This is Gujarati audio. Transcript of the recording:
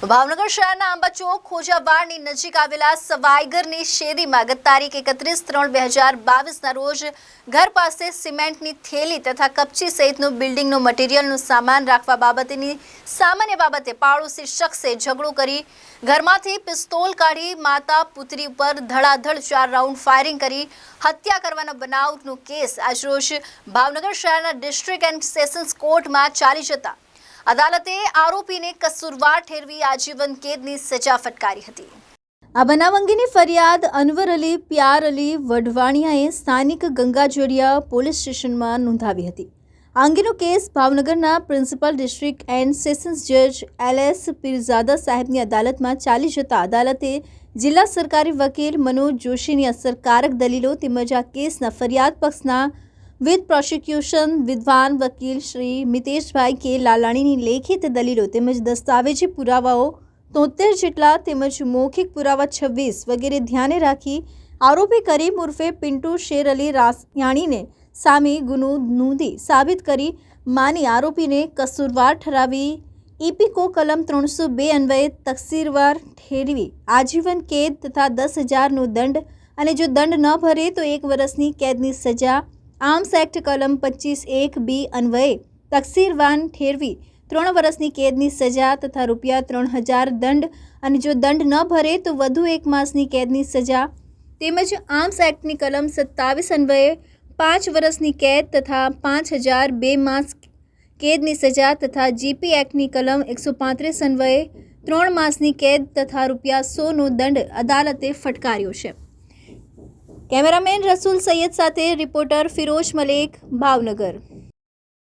ભાવનગર શહેરના આંબા ચોક ખોજાવાડની નજીક આવેલા સવાઈગરની શેરીમાં ગત તારીખ એકત્રીસ ત્રણ બે હજાર બાવીસના રોજ ઘર પાસે સિમેન્ટની થેલી તથા કપચી સહિતનું બિલ્ડિંગનું મટીરિયલનું સામાન રાખવા બાબતેની સામાન્ય બાબતે પાડોશી શખ્સે ઝઘડો કરી ઘરમાંથી પિસ્તોલ કાઢી માતા પુત્રી ઉપર ધડાધડ ચાર રાઉન્ડ ફાયરિંગ કરી હત્યા કરવાના બનાવનો કેસ આજરોજ ભાવનગર શહેરના ડિસ્ટ્રિક્ટ એન્ડ સેશન્સ કોર્ટમાં ચાલી જતા અદાલતે આરોપીને કસૂરવાર ઠેરવી આજીવન કેદની સજા ફટકારી હતી. આ બનાવ અંગેની ફરિયાદ અનવર અલી, પ્યાર અલી વઢવાણિયાએ સ્થાનિક ગંગાજોડિયા પોલીસ સ્ટેશનમાં નોંધાવી હતી. આ અંગેનો કેસ ભાવનગરના પ્રિન્સિપલ ડિસ્ટ્રિક્ટ એન્ડ સેશન્સ જજ એલ એસ પીરઝાદા સાહેબની અદાલતમાં ચાલી જતા અદાલતે જિલ્લા સરકારી વકીલ મનોજ જોશીની અસરકારક દલીલો તેમજ આ કેસના ફરિયાદ પક્ષના વિથ પ્રોસિક્યુશન વિદ્વાન વકીલ શ્રી મિતેશભાઈ કે લાલાણીની લેખિત દલીલો તેમજ દસ્તાવેજી પુરાવાઓ તોતેર જેટલા તેમજ મૌખિક પુરાવા છવ્વીસ વગેરે ધ્યાને રાખી આરોપી કરીમ ઉર્ફે પિન્ટુ શેર અલી રાસયાણીને સામે ગુનો નોંધી સાબિત કરી માની આરોપીને કસૂરવાર ઠરાવી. ઇપીકો કલમ ત્રણસો બે અન્વયે તકસીરવાર ઠેરવી. આજીવન કેદ તથા દસ હજારનો દંડ અને જો દંડ ન ભરે તો એક વર્ષની કેદની સજા આર્મ્સ એક્ટ કલમ પચીસ એક બી અન્વયે તકસીરવાન ઠેરવી ત્રણ વર્ષની કેદની સજા તથા રૂપિયા ત્રણ હજાર દંડ અને જો દંડ ન ભરે તો વધુ એક માસની કેદની સજા. તેમજ આર્મ્સ એક્ટની કલમ સત્તાવીસ અન્વયે પાંચ વર્ષની કેદ તથા પાંચ હજાર બે માસ કેદની સજા તથા જીપી એક્ટની કલમ એકસો પાંત્રીસ અન્વયે ત્રણ માસની કેદ તથા રૂપિયા સોનો દંડ અદાલતે ફટકાર્યો છે. કેમેરામેન રસુલ સૈયદ સાથે રિપોર્ટર ફિરોજ મલેક ભાવનગર.